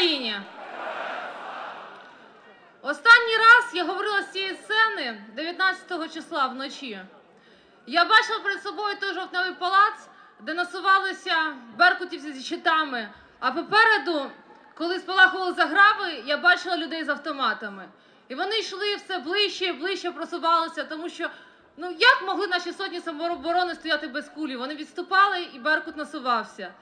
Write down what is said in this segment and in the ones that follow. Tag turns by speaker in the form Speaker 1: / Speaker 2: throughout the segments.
Speaker 1: Україні! Останній раз я говорила з цієї сцени 19 числа вночі. Я бачила перед собою той жовтневий палац, де насувалися беркутівці зі щитами. А попереду, коли спалахували заграви, я бачила людей з автоматами. І вони йшли все ближче і ближче просувалися, тому що ну як могли наші сотні самооборони стояти без кулі? Вони відступали і Беркут насувався.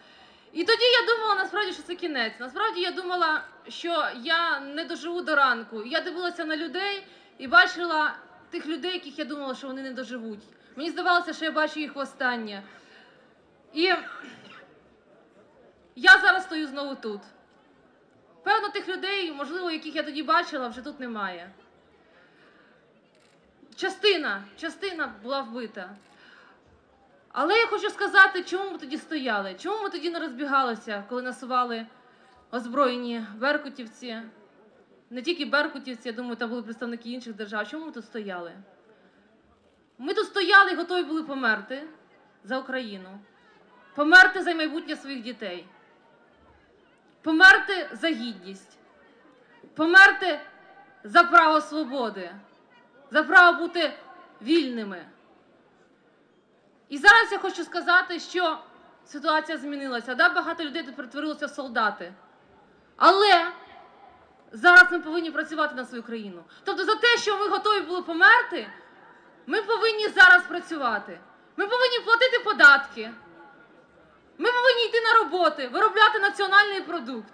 Speaker 1: І тоді я думала насправді, що це кінець. Насправді я думала, що я не доживу до ранку. Я дивилася на людей і бачила тих людей, яких я думала, що вони не доживуть. Мені здавалося, що я бачу їх востаннє. І я зараз стою знову тут. Певно, тих людей, можливо, яких я тоді бачила, вже тут немає. Частина, частина була вбита. Але я хочу сказати, чому ми тоді стояли, чому ми тоді не розбігалися, коли насували озброєні беркутівці, не тільки беркутівці, я думаю, там були представники інших держав. Чому ми тут стояли? Ми тут стояли і готові були померти за Україну, померти за майбутнє своїх дітей, померти за гідність, померти за право свободи, за право бути вільними. І зараз я хочу сказати, що ситуація змінилася. Да, багато людей тут перетворилося в солдати. Але зараз ми повинні працювати на свою країну. Тобто за те, що ми готові були померти, ми повинні зараз працювати. Ми повинні платити податки. Ми повинні йти на роботи, виробляти національний продукт.